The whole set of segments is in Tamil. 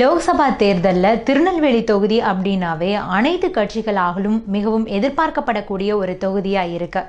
லோக்சபா தேர்தலில் திருநெல்வேலி தொகுதி அப்படின்னாவே அனைத்து கட்சிகளாகலும் மிகவும் எதிர்பார்க்கப்படக்கூடிய ஒரு தொகுதியாக இருக்கு.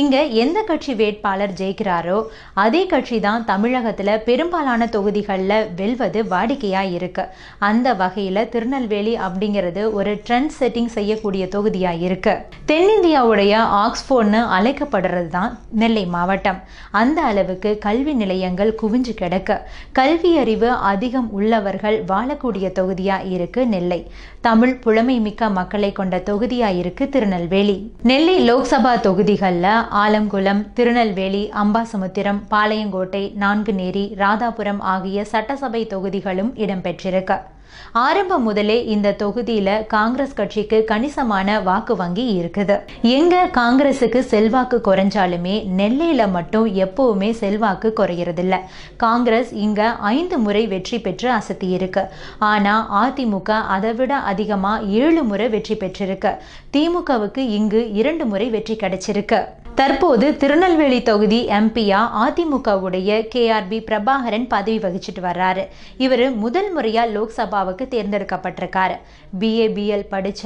இங்கே எந்த கட்சி வேட்பாளர் ஜெயிக்கிறாரோ அதே கட்சி தான் தமிழகத்தில் பெரும்பாலான தொகுதிகளில் வெல்வது வாடிக்கையாக இருக்கு. அந்த வகையில் திருநெல்வேலி அப்படிங்கிறது ஒரு ட்ரெண்ட் செட்டிங் செய்யக்கூடிய தொகுதியாக இருக்கு. தென்னிந்தியாவுடைய ஆக்ஸ்போர்ட்னு அழைக்கப்படுறது தான் நெல்லை மாவட்டம். அந்த அளவுக்கு கல்வி நிலையங்கள் குவிஞ்சு கிடக்கு. கல்வி அறிவு அதிகம் உள்ளவர்கள் வாழக்கூடிய தொகுதியா இருக்கு நெல்லை. தமிழ் புலமை மிக்க மக்களை கொண்ட தொகுதியா இருக்கு திருநெல்வேலி. நெல்லை லோக்சபா தொகுதிகளில் ஆலங்குளம் திருநெல்வேலி அம்பாசமுத்திரம் பாளையங்கோட்டை நான்குநேரி ராதாபுரம் ஆகிய சட்டசபை தொகுதிகளும் இடம்பெற்றிருக்கு. ஆரம்பம் முதலே இந்த தொகுதியில காங்கிரஸ் கட்சிக்கு கணிசமான வாக்கு வங்கி இருக்குது. எங்க காங்கிரஸுக்கு செல்வாக்கு குறைஞ்சாலுமே நெல்லையில மட்டும் எப்பவுமே செல்வாக்கு குறையறதில்ல. காங்கிரஸ் இங்க ஐந்து முறை வெற்றி பெற்று அசத்தி இருக்கு. ஆனா அதிமுக அதை விட அதிகமா ஏழு முறை வெற்றி பெற்றிருக்கு. திமுகவுக்கு இங்கு இரண்டு முறை வெற்றி கிடைச்சிருக்கு. தற்போது திருநெல்வேலி தொகுதி எம்பியா அதிமுகவுடைய கே ஆர் பி பிரபாகரன் பதவி வகிச்சிட்டு வர்றாரு. இவர் முதல் முறையா லோக்சபாவுக்கு தேர்ந்தெடுக்கப்பட்டிருக்காரு. பிஏபிஎல் படிச்ச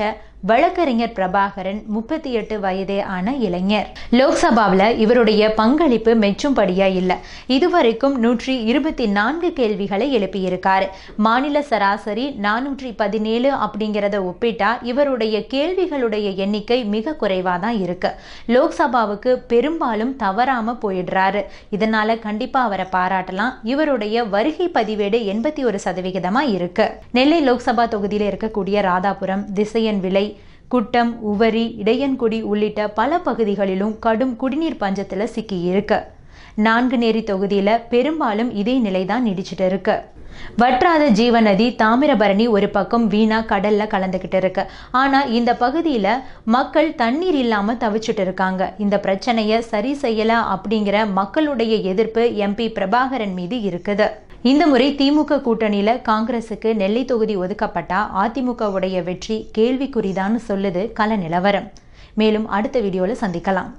வழக்கறிஞர் பிரபாகரன் முப்பத்தி எட்டு வயதே ஆன இளைஞர். லோக்சபாவில் இவருடைய பங்களிப்பு மெச்சும்படியா இல்லை. இதுவரைக்கும் நூற்றி இருபத்தி நான்கு கேள்விகளை எழுப்பியிருக்காரு. மாநில சராசரி நானூற்றி பதினேழு அப்படிங்கிறத ஒப்பிட்டா இவருடைய கேள்விகளுடைய எண்ணிக்கை மிக குறைவாக தான் இருக்கு. லோக்சபாவுக்கு பெரும்பாலும் தவறாம போயிடுறாரு. இதனால கண்டிப்பா அவரை பாராட்டலாம். இவருடைய வருகை பதிவேடு எண்பத்தி ஒரு சதவிகிதமா இருக்கு. நெல்லை லோக்சபா தொகுதியில் இருக்கக்கூடிய ராதாபுரம் திசையன் விலை குட்டம் உவரி இடையன்குடி உள்ளிட்ட பல பகுதிகளிலும் கடும் குடிநீர் பஞ்சத்துல சிக்கி இருக்கு. நான்குநேரி தொகுதியில பெரும்பாலும் இதே நிலைதான் நீடிச்சிட்டு இருக்கு. வற்றாத ஜீவநதி தாமிரபரணி ஒரு பக்கம் வீணா கடல்ல கலந்துக்கிட்டு இருக்கு. ஆனா இந்த பகுதியில மக்கள் தண்ணீர் இல்லாம தவிச்சுட்டு இருக்காங்க. இந்த பிரச்சனையை சரி செய்யல அப்படிங்கிற மக்களுடைய எதிர்ப்பு எம்பி பிரபாகரன் மீது இருக்குது. இந்த முறை திமுக கூட்டணியில காங்கிரசுக்கு நெல்லை தொகுதி ஒதுக்கப்பட்டா அதிமுக உடைய வெற்றி கேள்விக்குறிதான்னு சொல்லுது கல நிலவரம். மேலும் அடுத்த வீடியோவில் சந்திக்கலாம்.